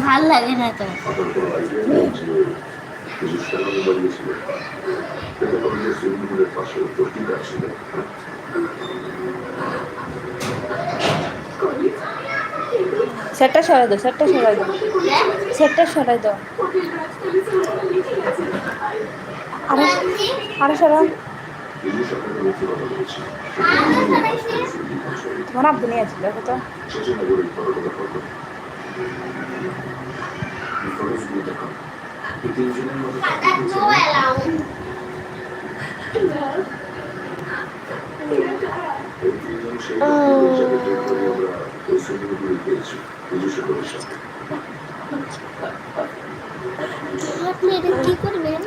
ভালো লাগে না তো। সেটটা সরাই দাও, সেটটা সরাই দাও। সেটটা সরাই দাও। আরে আরে সরাও। তোমার আব্বু নিয়ে আসছিল তো। আপনি এটা কি করবেন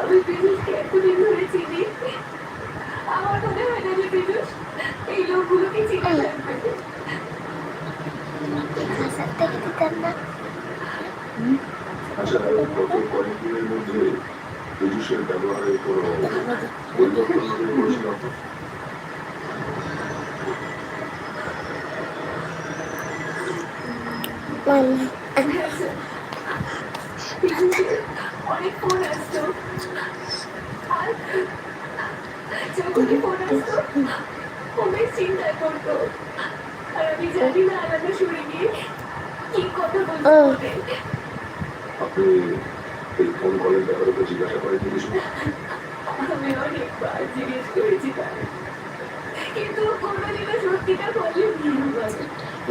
আমি বিজনেসকে এতদিন ধরে চিনি আমার মনে হয় না যে বিজনেস এই লোকগুলোকে চিনে থাকবে হাসার থেকে দিতেন না আচ্ছা গত কয়েকদিনের মধ্যে তেজসের ব্যবহারের কোনো পরিবর্তন অনেক করতো আর আমি জানি না আলাদা কথা আপনি এই ফোন কলের ব্যাপারে তো জিজ্ঞাসা করে দিয়েছিল আমি অনেকবার জিজ্ঞেস করেছি কিন্তু কোনোদিনও সত্যিটা বলেনি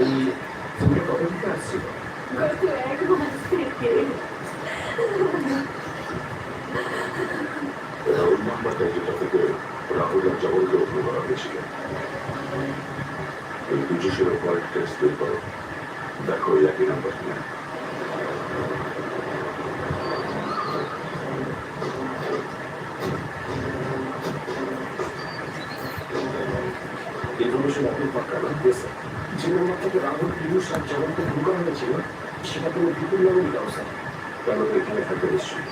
এই তুমি কবে থেকে আসছিল? গত এক মাস থেকে। রাহুল নাম্বারটা যেটা থেকে রাহুল আর জবলকে ওপেন করা হয়েছিল এই তেজসের উপর টেস্ট বের করো। দেখো একই নাম্বার কিনা। ইনফরমেশন আপনি পাক্কা না ইয়েস স্যার যে নাম্বার থেকে রাহুল, পিয়ুষ আর জগন্কে ঢুকানো হয়েছিল সেটা কোনো বিপুল দাও স্যার। কেন এখানে থাকতে নিশ্চয়ই?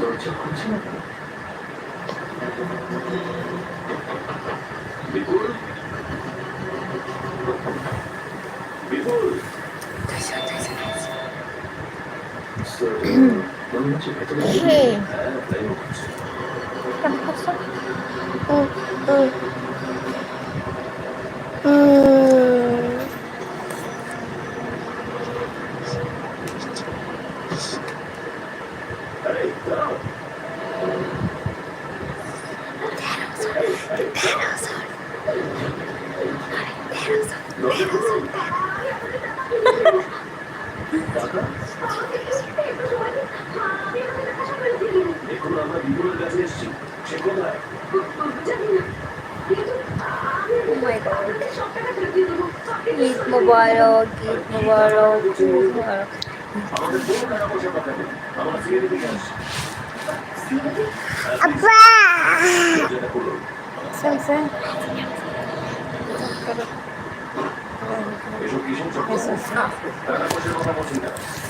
দরজা খুলছে না কেন? বিপুল বিপুল স্যার মনে হচ্ছে ভেতরে হ্যাঁ তাই মনে হচ্ছে আরে দাঁড়াও দরজা খুলুন টাকা দেখুন আমরা বিপুলের কাছে এসেছি সে কোথায় ও মাই গড ঈদ মোবারক ঈদ মোবারক ঈদ মোবারক আমাদের কোনো টাকা পয়সা দরকার নেই আমরা সিএডি থেকে আসছি আব্বা যেটা করুন চলছে এসব কিসের টাকা পয়সার কথা বলছি না আসলে আমরা টাকা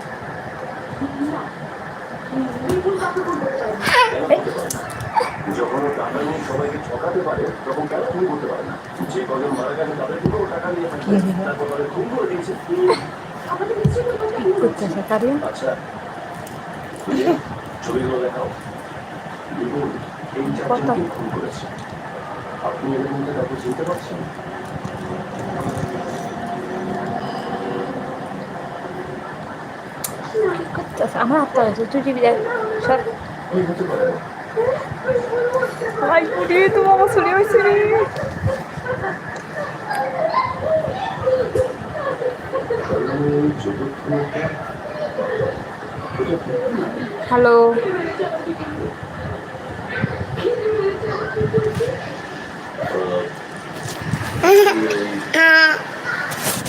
নিয়ে সবাইকে ঠকাতে পারে তখন করতে পারে না? যে কজন মারা গেছে তাদের থেকেও টাকা নিয়ে থাকে তারপর তাদের দিয়েছে। আচ্ছা ছবিগুলো দেখাও। বিপুল এই চারজনকে খুন করেছে। আপনি এদের মধ্যে কাউকে চিনতে পারছেন? আমার হাত আছে তুই টিভি দেখ সব এই হতে পারে। না ভাই পুরি তুমি আমার শুনে হয়েছে রে হ্যালো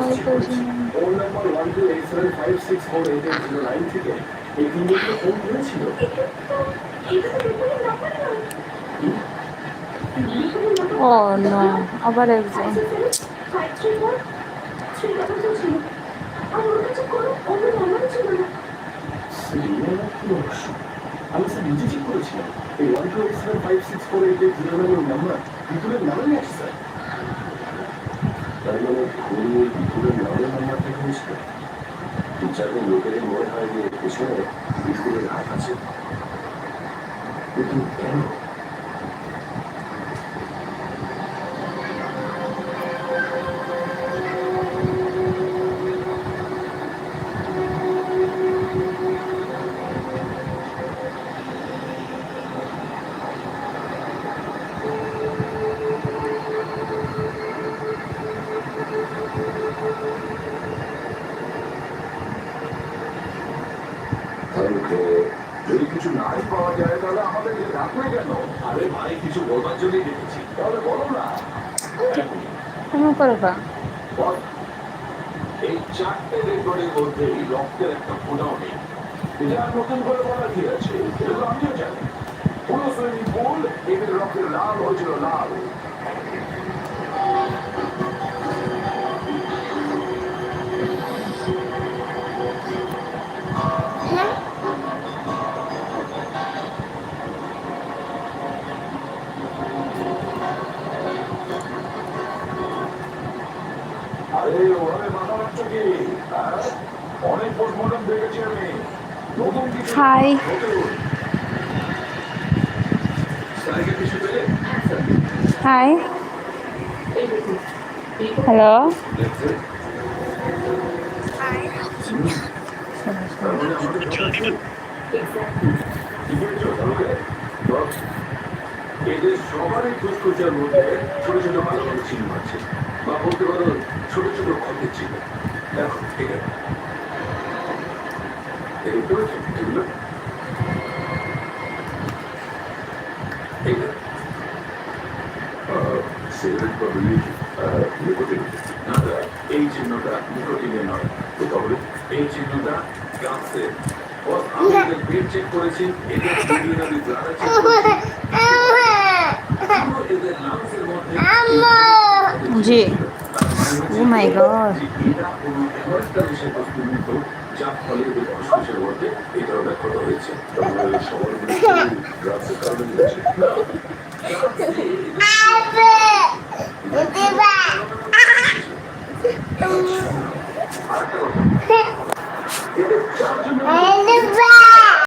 ফোন করছেন কেন phone number one two eight seven five six four eight eight zero nine থেকে এই তিনজনকে ফোন করেছিল ও নো আবার একজন আমি এই one five six four eight eight number বিপুলের নামে আসছে তার মানে ওই বিপুলের নামের নাম্বার থেকে চারজন লোকেদের মনে হয় যে পেছনে হাত আছে কিন্তু কেন যদি কিছু নাই পাওয়া যায় তাহলে আমাদেরকে ডাকবে কেন? আরে ভাই কিছু বলবার জন্যই ডেকেছি। তাহলে বলো না। কেমন করবা বল। এই চারটে রেকর্ডের মধ্যে এই রক্তের একটা ফোটাও নেই। এটা নতুন করে বলার কি আছে? এগুলো আমিও জানি। পুরো সুইমিং পুল এদের রক্তের লাল হয়েছিল লাল। আরে ওভাবে মাথা রাখছো কি? অনেক পোস্টমর্টম দেখেছি আমি। নতুন কিছু হাই হাই হ্যালো। এদের সবারই খুশখুশার মধ্যে ছোট ছোট ভালো ভালো চিহ্ন আছে। বা বলতে পারো ছোট ছোট ক্ষতের আছে এই করেছ এগুলো সিগারেট বা বিড়ি আহ, নিকোটিন। না না, এই চিহ্নটা নিকোটিনের নয়। তো তাহলে এই চিহ্নটা গাছের। আমি পেট চেক করেছি ইউরিনারি ব্লাডার চেক করেছি পুরো এদের লাংসের মধ্যে জি। ও মাই গড এই ধরনের ক্ষত হয়েছে।